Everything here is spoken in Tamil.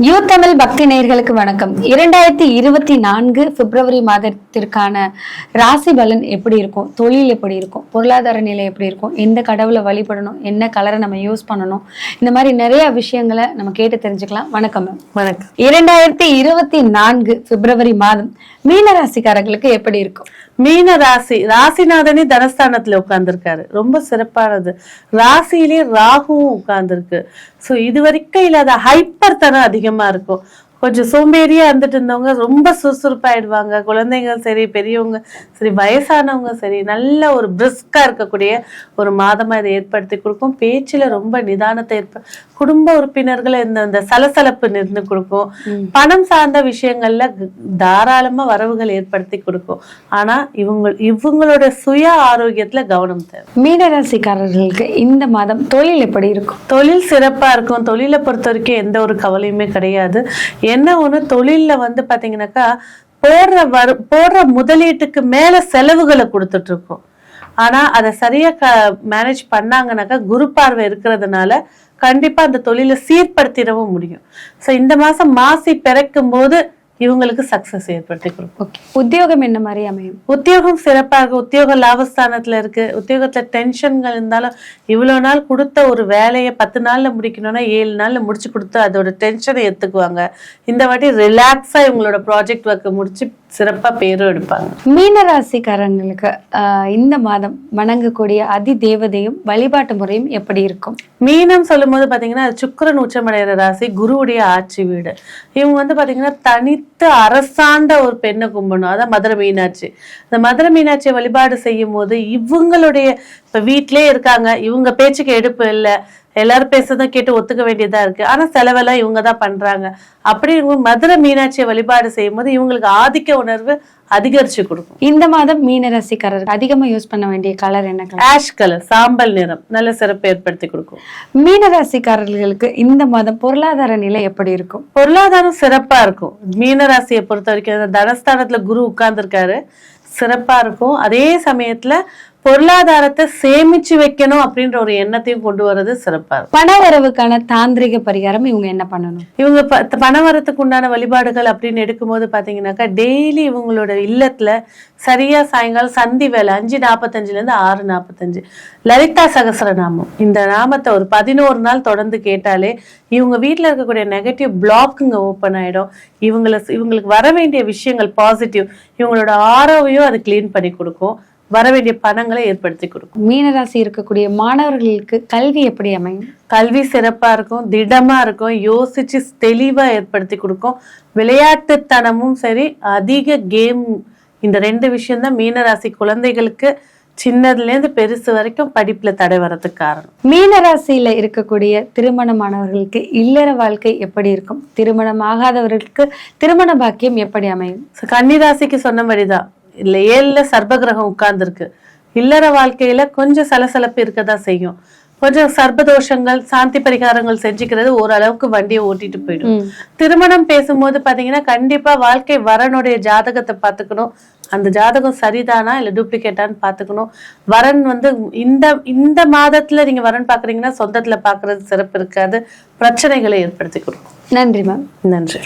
சக்தி நேயர்களுக்கு வணக்கம். இரண்டாயிரத்தி இருபத்தி நான்கு பிப்ரவரி மாதத்திற்கான ராசி பலன் எப்படி இருக்கும்? தொழில் எப்படி இருக்கும்? பொருளாதார நிலை எப்படி இருக்கும்? எந்த கடவுளை வழிபடணும்? என்ன கலரை நம்ம யூஸ் பண்ணணும்? இந்த மாதிரி நிறைய விஷயங்களை நம்ம கேட்டு தெரிஞ்சுக்கலாம். வணக்கம் மேம் வணக்கம். இரண்டாயிரத்தி இருபத்தி நான்கு பிப்ரவரி மாதம் மீன ராசிக்காரர்களுக்கு எப்படி இருக்கும்? மீன ராசி ராசிநாதனே தனஸ்தானத்துல உட்கார்ந்துருக்காரு. ரொம்ப சிறப்பானது. ராசியிலே ராகுவும் உட்கார்ந்துருக்கு. ஸோ இது வரைக்கும் இல்லாத ஹைப்பர் தனம் அதிகமாக இருக்கும். கொஞ்சம் சோம்பேறியா இருந்துட்டு இருந்தவங்க ரொம்ப சுறுசுறுப்பாயிடுவாங்க. குழந்தைங்க சரி பெரியவங்க சரி வயசானவங்க சரி நல்ல ஒரு பிரிஸ்கா இருக்கக்கூடிய ஒரு மாதமா இதை ஏற்படுத்தி கொடுக்கும். பேச்சுல ரொம்ப நிதானத்தை ஏற்ப குடும்ப உறுப்பினர்களை இந்த இந்த சலசலப்பு நின்று கொடுக்கும். பணம் சார்ந்த விஷயங்கள்ல தாராளமா வரவுகள் ஏற்படுத்தி கொடுக்கும். ஆனா இவங்க இவங்களோட சுய ஆரோக்கியத்துல கவனம் தேவை. மீன ராசிக்காரர்களுக்கு இந்த மாதம் தொழில் எப்படி இருக்கும்? தொழில் சிறப்பா இருக்கும். தொழிலை பொறுத்த வரைக்கும் எந்த ஒரு கவலையுமே கிடையாது. என்ன ஒண்ணு தொழிலில் வந்து பாத்தீங்கன்னாக்கா போடுற வரு போடுற முதலீட்டுக்கு மேல செலவுகளை கொடுத்துட்டு இருக்கோம் ஆனா அதை சரியா க மேனேஜ் பண்ணாங்கனாக்கா குரு பார்வை இருக்கிறதுனால கண்டிப்பா அந்த தொழிலை சீர்படுத்திடவும் முடியும். சோ இந்த மாசம் மாசி பிறக்கும் போது இவங்களுக்கு சக்சஸ் ஏற்படுத்தி கொடுக்கும். உத்தியோகம் என்ன மாதிரி அமையும்? உத்தியோகம் சிறப்பாக உத்தியோக லாபஸ்தானத்துல இருக்கு. உத்தியோகத்துல டென்ஷன்கள் இருந்தாலும் இவ்வளவு நாள் கொடுத்த ஒரு வேலையை பத்து நாள்ல முடிக்கணும்னா ஏழு நாள்ல முடிச்சு கொடுத்து அதோட டென்ஷனை எடுத்துக்குவாங்க இந்த வாட்டி ரிலாக்ஸா இவங்களோட ப்ராஜெக்ட் ஒர்க்கை முடிச்சு சிறப்பா பேரும் எடுப்பாங்க. மீன ராசிக்காரங்களுக்கு ஆஹ், இந்த மாதம் வணங்கக்கூடிய அதி தேவதையும் வழிபாட்டு முறையும் எப்படி இருக்கும்? மீனம் சொல்லும் போது பாத்தீங்கன்னா அது சுக்கிரன் உச்சமடைகிற ராசி குருவுடைய ஆட்சி வீடு. இவங்க வந்து பாத்தீங்கன்னா தனித்து அரசாண்ட ஒரு பெண்ணை கும்பிடணும். அதான் மதுரை மீனாட்சி. இந்த மதுரை மீனாட்சியை வழிபாடு செய்யும் போது இவங்களுடைய இப்ப வீட்டிலே இருக்காங்க. இவங்க பேச்சுக்கு எடுப்பு இல்லை. எல்லாரும் பேசுறதும் கேட்டு ஒத்துக்க வேண்டியதா இருக்கு. ஆனா செலவெல்லாம் இவங்க தான் பண்றாங்க. அப்படி மதுரை மீனாட்சியை வழிபாடு செய்யும் போது இவங்களுக்கு ஆதிக்க உணர்வு அதிகரிச்சு கொடுக்கும். இந்த மாதம் மீன ராசிக்காரர்கள் அதிகமா யூஸ் பண்ண வேண்டிய கலர் என்ன கலர் ஆஷ் கலர் சாம்பல் நிறம். நல்ல சிறப்பு ஏற்படுத்தி கொடுக்கும். மீன ராசிக்காரர்களுக்கு இந்த மாதம் பொருளாதார நிலை எப்படி இருக்கும்? பொருளாதாரம் சிறப்பா இருக்கும். மீனராசியை பொறுத்த வரைக்கும் தனஸ்தானத்துல குரு உட்கார்ந்துருக்காரு. சிறப்பா இருக்கும். அதே சமயத்துல பொருளாதாரத்தை சேமிச்சு வைக்கணும் அப்படின்ற ஒரு எண்ணத்தையும் கொண்டு வர்றது சிறப்பா இருக்கும். பண வரவுக்கான தாந்திரிக பரிகாரம் இவங்க என்ன பண்ணணும்? இவங்க ப- பண வரத்துக்கு உண்டான வழிபாடுகள் அப்படின்னு எடுக்கும்போது பாத்தீங்கன்னாக்கா டெய்லி இவங்களோட இல்லத்துல சரியா சாயங்காலம் சந்தி வேலை அஞ்சு நாற்பத்தஞ்சுல இருந்து ஆறு நாற்பத்தஞ்சு லலிதா சகஸ்ரநாமம் இந்த நாமத்தை ஒரு பதினோரு நாள் தொடர்ந்து கேட்டாலே இவங்க வீட்ல இருக்கக்கூடிய நெகட்டிவ் பிளாக்குங்க ஓப்பன் ஆயிடும். இவங்களை இவங்களுக்கு வர வேண்டிய விஷயங்கள் பாசிட்டிவ் இவங்களோட ஆரோவையும் அது க்ளீன் பண்ணி கொடுக்கும். வர வேண்டிய பணங்களை ஏற்படுத்தி கொடுக்கும். மீன ராசி இருக்கக்கூடிய மாணவர்களுக்கு கல்வி எப்படி அமையும்? கல்வி சிறப்பா இருக்கும் திடமா இருக்கும் யோசிச்சு தெளிவா ஏற்படுத்தி கொடுக்கும். விளையாட்டுத்தனமும் சரி அதிக கேம் இந்த ரெண்டு விஷயம் தான் மீனராசி குழந்தைகளுக்கு சின்னதுல இருந்து பெருசு வரைக்கும் படிப்புல தடை வரதுக்கு காரணம். மீன ராசியில இருக்கக்கூடிய திருமணமானவர்களுக்கு இல்லற வாழ்க்கை எப்படி இருக்கும்? திருமணம் ஆகாதவர்களுக்கு திருமண பாக்கியம் எப்படி அமையும்? கன்னிராசிக்கு சொன்னபடிதான் இல்ல ஏழுல சர்பகிரகம் உட்கார்ந்துருக்கு. இல்லற வாழ்க்கையில கொஞ்சம் சலசலப்பு இருக்கதான் செய்யும். கொஞ்சம் சர்பதோஷங்கள் சாந்தி பரிகாரங்கள் செஞ்சுக்கிறது ஓரளவுக்கு வண்டியை ஓட்டிட்டு போயிடும். திருமணம் பேசும்போது பாத்தீங்கன்னா கண்டிப்பா வாழ்க்கை வரனுடைய ஜாதகத்தை பார்த்துக்கணும். அந்த ஜாதகம் சரிதானா இல்ல டூப்ளிகேட்டான்னு பார்த்துக்கணும். வரன் வந்து இந்த இந்த மாதத்துல நீங்க வரன் பாக்குறீங்கன்னா சொந்தத்துல பாக்குறது சிறப்பு இருக்காது. பிரச்சனைகளை ஏற்படுத்தி கொடுக்கும். நன்றி மேம். நன்றி.